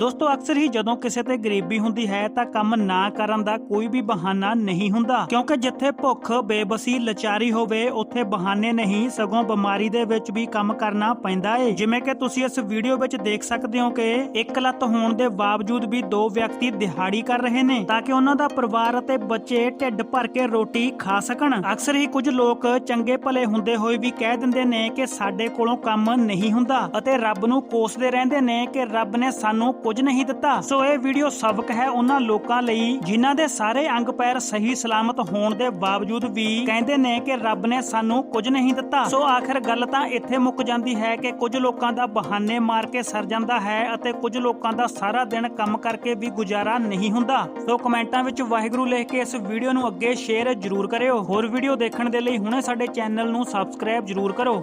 ਦੋਸਤੋ, ਅਕਸਰ ਹੀ ਜਦੋਂ ਕਿਸੇ ਤੇ ਗਰੀਬੀ ਹੁੰਦੀ ਹੈ, ਤਾਂ ਕੰਮ ਨਾ ਕਰਨ ਦਾ ਕੋਈ ਵੀ ਬਹਾਨਾ ਨਹੀਂ ਹੁੰਦਾ। ਕਿਉਂਕਿ ਜਿੱਥੇ ਭੁੱਖ ਬੇਬਸੀ ਲਚਾਰੀ ਹੋਵੇ, ਉੱਥੇ ਬਹਾਨੇ ਨਹੀਂ, ਸਗੋਂ ਬਿਮਾਰੀ ਦੇ ਵਿੱਚ ਵੀ ਕੰਮ ਕਰਨਾ ਪੈਂਦਾ ਏ। ਜਿਵੇਂ ਕਿ ਤੁਸੀਂ ਇਸ ਵੀਡੀਓ ਵਿੱਚ ਦੇਖ ਸਕਦੇ ਹੋ ਕਿ ਇੱਕ ਲੱਤ ਹੋਣ ਦੇ ਬਾਵਜੂਦ ਵੀ ਦੋ ਵਿਅਕਤੀ ਦਿਹਾੜੀ ਕਰ ਰਹੇ ਨੇ, ਤਾਂ ਕਿ ਉਹਨਾਂ ਦਾ ਪਰਿਵਾਰ ਅਤੇ ਬੱਚੇ ਢਿੱਡ ਭਰ ਕੇ ਰੋਟੀ ਖਾ ਸਕਣ। ਅਕਸਰ ਹੀ ਕੁਝ ਲੋਕ ਚੰਗੇ ਭਲੇ ਹੁੰਦੇ ਹੋਏ ਵੀ ਕਹਿ ਦਿੰਦੇ ਨੇ ਕਿ ਸਾਡੇ ਕੋਲੋਂ ਕੰਮ ਨਹੀਂ ਹੁੰਦਾ, ਅਤੇ ਰੱਬ ਨੂੰ ਕੋਸਦੇ ਰਹਿੰਦੇ ਨੇ ਕਿ ਰੱਬ ਨੇ ਸਾਨੂੰ ਕੁਝ ਨਹੀਂ ਦਿੱਤਾ। ਸੋ ਇਹ ਵੀਡੀਓ ਸਬਕ ਹੈ ਉਹਨਾਂ ਲੋਕਾਂ ਲਈ, ਜਿਨ੍ਹਾਂ ਦੇ ਸਾਰੇ ਅੰਗ ਪੈਰ ਸਹੀ ਸਲਾਮਤ ਹੋਣ ਦੇ ਬਾਵਜੂਦ ਵੀ ਕਹਿੰਦੇ ਨੇ ਕਿ ਰੱਬ ਨੇ ਸਾਨੂੰ ਕੁਝ ਨਹੀਂ ਦਿੱਤਾ। ਸੋ ਆਖਿਰ ਗੱਲ ਤਾਂ ਇੱਥੇ ਮੁੱਕ ਜਾਂਦੀ ਹੈ ਕਿ ਕੁਝ ਲੋਕਾਂ ਦਾ ਬਹਾਨੇ ਮਾਰ ਕੇ ਸਰ ਜਾਂਦਾ ਹੈ ਅਤੇ ਕੁਝ ਲੋਕਾਂ ਦਾ ਸਾਰਾ ਦਿਨ ਕੰਮ ਕਰਕੇ ਵੀ ਗੁਜ਼ਾਰਾ ਨਹੀਂ ਹੁੰਦਾ। ਸੋ ਕਮੈਂਟਾਂ ਵਿੱਚ ਵਾਹਿਗੁਰੂ ਲਿਖ ਕੇ ਇਸ ਵੀਡੀਓ ਨੂੰ ਅੱਗੇ ਸ਼ੇਅਰ ਜ਼ਰੂਰ ਕਰਿਓ। ਹੋਰ ਵੀਡੀਓ ਦੇਖਣ ਦੇ ਲਈ ਹੁਣੇ ਸਾਡੇ ਚੈਨਲ ਨੂੰ ਸਬਸਕ੍ਰਾਈਬ ਜ਼ਰੂਰ ਕਰੋ।